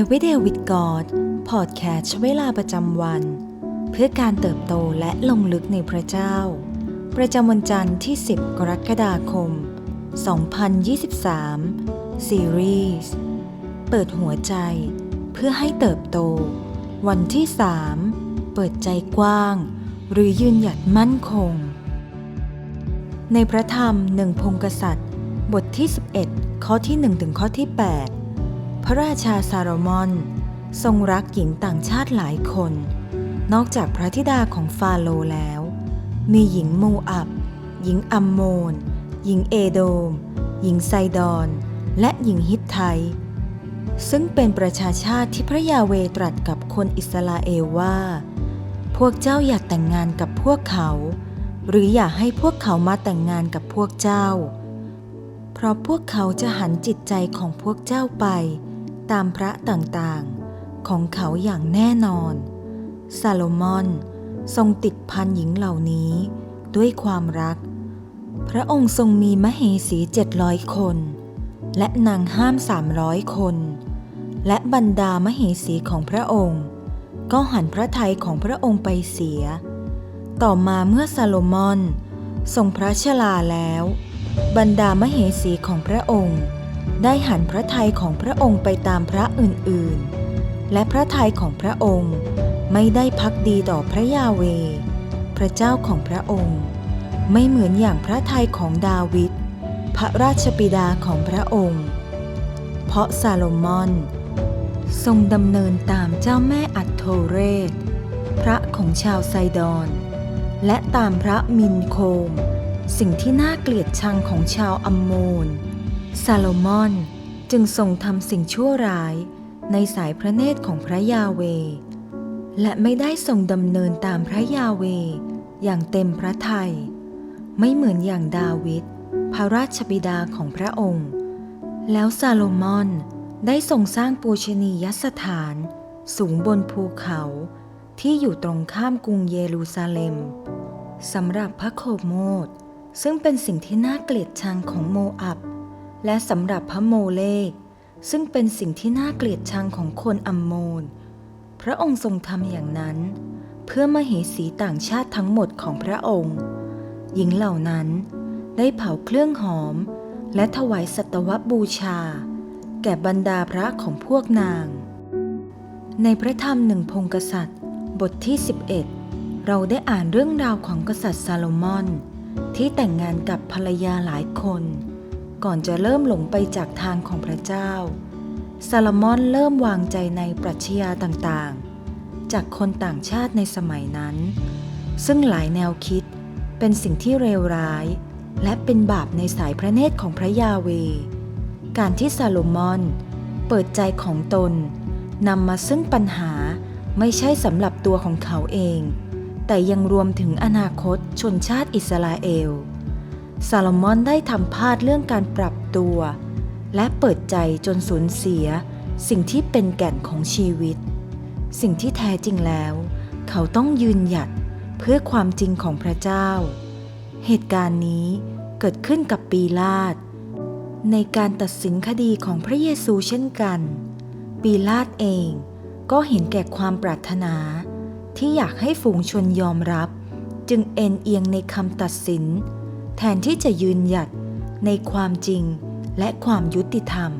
Everyday with God พอดแคสต์เวลาประจำวัน เพื่อการเติบโตและลงลึกในพระเจ้า ประจำวันจันทร์ที่ 10 กรกฎาคม 2023 ซีรีส์เปิดหัวใจ เพื่อให้เติบโต วันที่ 3 เปิดใจกว้าง หรือยืนหยัดมั่นคง ในพระธรรมหนึ่งพงกษัตริย์ บทที่ 11 ข้อที่ 1 ถึงข้อที่ 8 พระราชาซาโลมอน ทรงรักหญิงต่างชาติหลายคน นอกจากพระธิดาของฟาโรแล้ว มีหญิงโมอับ หญิงอัมโมน หญิงเอโดม หญิงไซดอน และหญิงฮิตไทซึ่งเป็นประชาชาติที่พระยาเวตรัสกับคนอิสราเอลว่า พวกเจ้าอยากแต่งงานกับพวกเขา หรืออยากให้พวกเขามาแต่งงานกับพวกเจ้า เพราะพวกเขาจะหันจิตใจของพวกเจ้าไป ตามพระต่างๆ ของเขาอย่างแน่นอน ซาโลมอนทรงติดพันหญิงเหล่านี้ด้วยความรัก พระองค์ทรงมีมเหสีเจ็ดร้อยคน และนางห้ามสามร้อยคน และบรรดามเหสีของพระองค์ ก็หันพระทัยของพระองค์ไปเสีย ต่อมาเมื่อซาโลมอนทรงพระชลาแล้ว บรรดามเหสีของพระองค์ ได้หันพระทัยของพระองค์ไปตามพระอื่นๆ และพระทัยของพระองค์ไม่ได้พักดีต่อพระยาเว พระเจ้าของพระองค์ ไม่เหมือนอย่างพระทัยของดาวิดพระราชบิดาของพระองค์ เพราะซาโลมอน ทรงดำเนินตามเจ้าแม่อัตโทเรศ พระของชาวไซดอน และตามพระมินโคม สิ่งที่น่าเกลียดชังของชาวอัมโมน ซาโลมอนจึงทรงทำสิ่งชั่วร้ายในสายพระเนตรของพระยาเว และไม่ได้ทรงดำเนินตามพระยาเว อย่างเต็มพระทัยไม่เหมือนอย่างดาวิดพระราชบิดาของพระองค์ แล้วซาโลมอนได้ทรงสร้างปูชนียสถานสูงบนภูเขาที่อยู่ตรงข้ามกรุงเยรูซาเล็มสำหรับพระโคโมดซึ่งเป็นสิ่งที่น่าเกลียดชังของโมอับ และสำหรับพระโมเลก ซึ่งเป็นสิ่งที่น่าเกลียดชังของคนอัมโมน พระองค์ทรงทำอย่างนั้น เพื่อมเหสีต่างชาติทั้งหมดของพระองค์ หญิงเหล่านั้นได้เผาเครื่องหอม และถวายสัตวบูชา แก่บรรดาพระของพวกนาง ในพระธรรมหนึ่งพงกษัตริย์ บทที่ 11 เราได้อ่านเรื่องราวของกษัตริย์ซาโลมอน ที่แต่งงานกับภรรยาหลายคน ก่อนจะเริ่มหลงไปจากทางของพระเจ้า ซาโลมอนเริ่มวางใจในปรัชญาต่างๆ จากคนต่างชาติในสมัยนั้น ซึ่งหลายแนวคิดเป็นสิ่งที่เลวร้าย และเป็นบาปในสายพระเนตรของพระยาเว การที่ซาโลมอนเปิดใจของตนนำมาซึ่งปัญหาไม่ใช่สำหรับตัวของเขาเอง แต่ยังรวมถึงอนาคตชนชาติอิสราเอล ซาโลมอนได้ทำพลาดเรื่องการปรับตัว และเปิดใจจนสูญเสีย สิ่งที่เป็นแก่นของชีวิต สิ่งที่แท้จริงแล้ว เขาต้องยืนหยัดเพื่อความจริงของพระเจ้า เหตุการณ์นี้เกิดขึ้นกับปีลาดในการตัดสินคดีของพระเยซูเช่นกัน ปีลาดเองก็เห็นแก่ความปรารถนา ที่อยากให้ฝูงชนยอมรับ จึงเอ็นเอียงในคำตัดสิน แทนที่จะยืนหยัดในความจริงและความยุติธรรม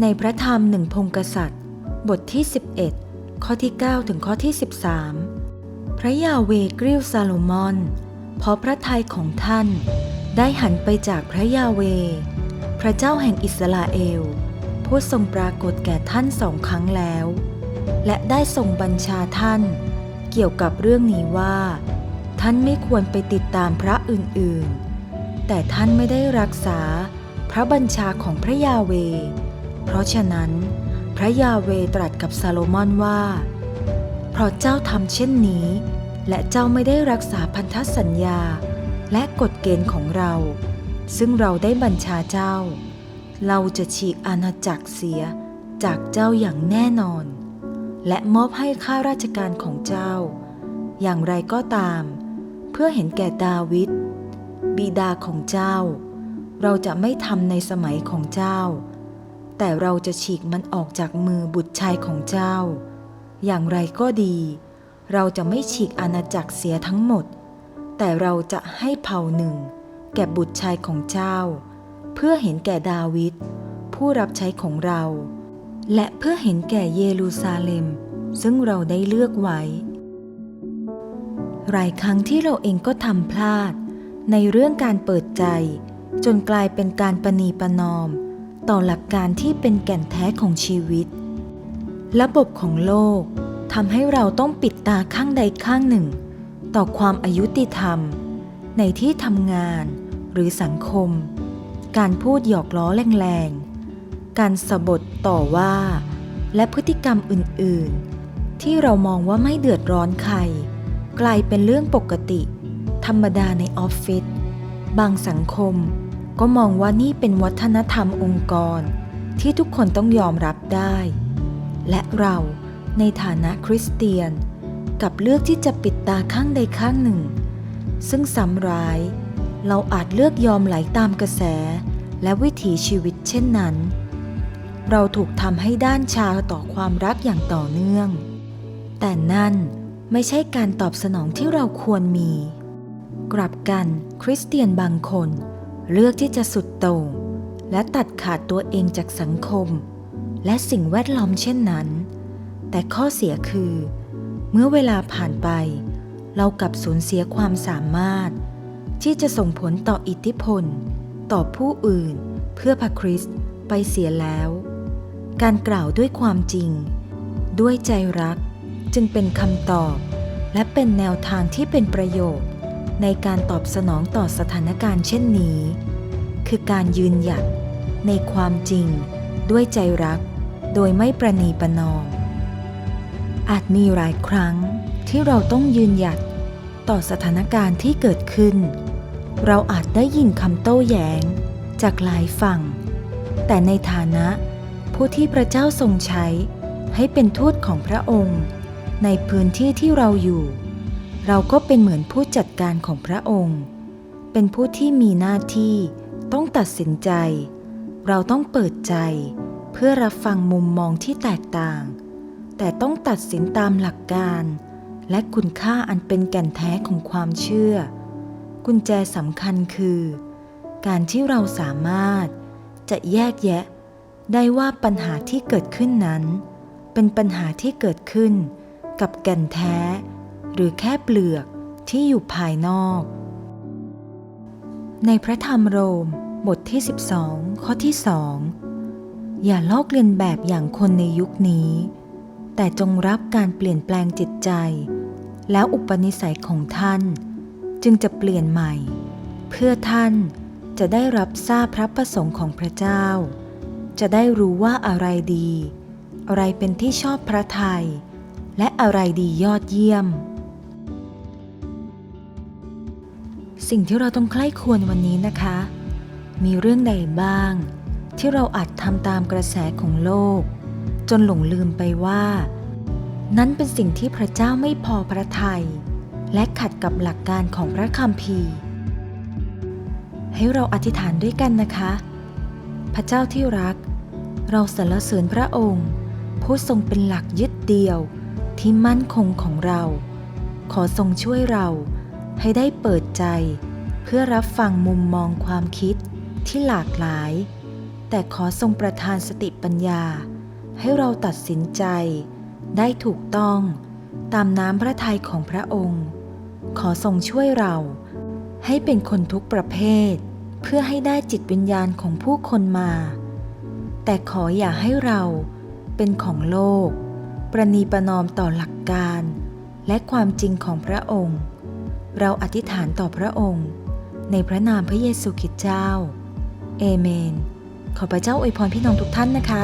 ในพระธรรมหนึ่งพงกษัตริย์ บทที่ 11 ข้อที่ 9 ถึงข้อที่ 13 พระยาเวกริ้วซาโลมอน เพราะพระทัยของท่านได้หันไปจากพระยาเว พระเจ้าแห่งอิสราเอล ผู้ทรงปรากฏแก่ท่านสองครั้งแล้ว และได้ทรงบัญชาท่าน เกี่ยวกับเรื่องนี้ว่า ท่านไม่ควรไปติดตามพระอื่นๆ แต่ท่านไม่ได้รักษาพระบัญชาของพระยาเว เพราะฉะนั้น พระยาเวตรัสกับซาโลมอนว่า เพราะเจ้าทำเช่นนี้ และเจ้าไม่ได้รักษาพันธสัญญาและกฎเกณฑ์ของเรา ซึ่งเราได้บัญชาเจ้า เราจะฉีกอาณาจักรเสียจากเจ้าอย่างแน่นอน และมอบให้ข้าราชการของเจ้า อย่างไรก็ตาม พื่อเห็นแก่ดาวิดบิดาของเจ้า เราจะไม่ทำในสมัยของเจ้า แต่เราจะฉีกมันออกจากมือบุตรชายของเจ้า อย่างไรก็ดี เราจะไม่ฉีกอาณาจักรเสียทั้งหมด แต่เราจะให้เผ่าหนึ่ง แก่บุตรชายของเจ้า เพื่อเห็นแก่ดาวิดผู้รับใช้ของเรา และเพื่อเห็นแก่เยรูซาเล็ม ซึ่งเราได้เลือกไว้ หลายครั้งที่เราเองก็ทำพลาด ในเรื่องการเปิดใจ จนกลายเป็นการประนีประนอม ต่อหลักการที่เป็นแก่นแท้ของชีวิต ระบบของโลกทำให้เราต้องปิดตาข้างใดข้างหนึ่ง ต่อความอายุติธรรม ในที่ทำงานหรือสังคม การพูดหยอกล้อแรงๆ การสบทต่อว่า และพฤติกรรมอื่นๆ ที่เรามองว่าไม่เดือดร้อนใคร กลายเป็นเรื่องปกติ ธรรมดาในออฟฟิศบางสังคมก็มองว่านี่เป็นวัฒนธรรมองค์กร ที่ทุกคนต้องยอมรับได้ และเราในฐานะคริสเตียน กับเลือกที่จะปิดตาข้างใดข้างหนึ่ง ซึ่งซ้ำร้าย เราอาจเลือกยอมไหลตามกระแส และวิถีชีวิตเช่นนั้น เราถูกทำให้ด้านชาต่อความรักอย่างต่อเนื่อง แต่นั่น ไม่ใช่การตอบสนองที่เราควรมี กลับกันคริสเตียนบางคน เลือกที่จะสุดโต่งและตัดขาดตัวเองจากสังคม และสิ่งแวดล้อมเช่นนั้น แต่ข้อเสียคือ เมื่อเวลาผ่านไป เรากลับสูญเสียความสามารถ ที่จะส่งผลต่ออิทธิพล ต่อผู้อื่น เพื่อพระคริสต์ไปเสียแล้ว การกล่าวด้วยความจริง ด้วยใจรัก จึงเป็นคำตอบ และเป็นแนวทางที่เป็นประโยชน์ ในการตอบสนองต่อสถานการณ์เช่นนี้ คือการยืนหยัดในความจริง ด้วยใจรัก โดยไม่ประนีประนอม อาจมีหลายครั้งที่เราต้องยืนหยัดต่อสถานการณ์ที่เกิดขึ้น เราอาจได้ยินคำโต้แย้งจากหลายฝั่ง แต่ในฐานะผู้ที่พระเจ้าทรงใช้ให้เป็นทูตของพระองค์ ในพื้นที่ที่เราอยู่ เราก็เป็นเหมือนผู้จัดการของพระองค์ เป็นผู้ที่มีหน้าที่ต้องตัดสินใจ เราต้องเปิดใจ เพื่อรับฟังมุมมองที่แตกต่าง แต่ต้องตัดสินตามหลักการ และคุณค่าอันเป็นแก่นแท้ของความเชื่อ กุญแจสำคัญคือ การที่เราสามารถจะแยกแยะได้ว่าปัญหาที่เกิดขึ้นนั้น เป็นปัญหาที่เกิดขึ้น กับแก่นแท้ หรือแค่เปลือกที่อยู่ภายนอก ในพระธรรมโรมบทที่ 12 ข้อที่สองอย่าลอกเลียนแบบอย่างคนในยุคนี้ แต่จงรับการเปลี่ยนแปลงจิตใจ แล้วอุปนิสัยของท่าน จึงจะเปลี่ยนใหม่ เพื่อท่านจะได้รับทราบพระประสงค์ของพระเจ้า จะได้รู้ว่าอะไรดี อะไรเป็นที่ชอบพระทยัย และอะไรดียอดเยี่ยม สิ่งที่เราต้องใคร่ควรวันนี้นะคะ มีเรื่องใดบ้าง ที่เราอาจทำตามกระแสของโลก จนหลงลืมไปว่า นั้นเป็นสิ่งที่พระเจ้าไม่พอพระทยัยและขัดกับหลักการของพระคัมภีร์ ให้เราอธิษฐานด้วยกันนะคะ พระเจ้าที่รัก เราสรรเสริญพระองค์ผู้ทรงเป็นหลักยึดเดียว ที่มั่นคงของเรา ขอทรงช่วยเราให้ได้เปิดใจ เพื่อรับฟังมุมมองความคิดที่หลากหลาย แต่ขอทรงประทานสติปัญญา ให้เราตัดสินใจ ได้ถูกต้องตามน้ำพระทัยของพระองค์ ขอทรงช่วยเรา ให้เป็นคนทุกประเภท เพื่อให้ได้จิตวิญญาณของผู้คนมา แต่ขออย่าให้เราเป็นของโลก ประนีประนอมต่อหลักการ และความจริงของพระองค์ เราอธิษฐานต่อพระองค์ ในพระนามพระเยซูคริสต์เจ้า เอเมน ขอพระเจ้าอวยพรพี่น้องทุกท่านนะคะ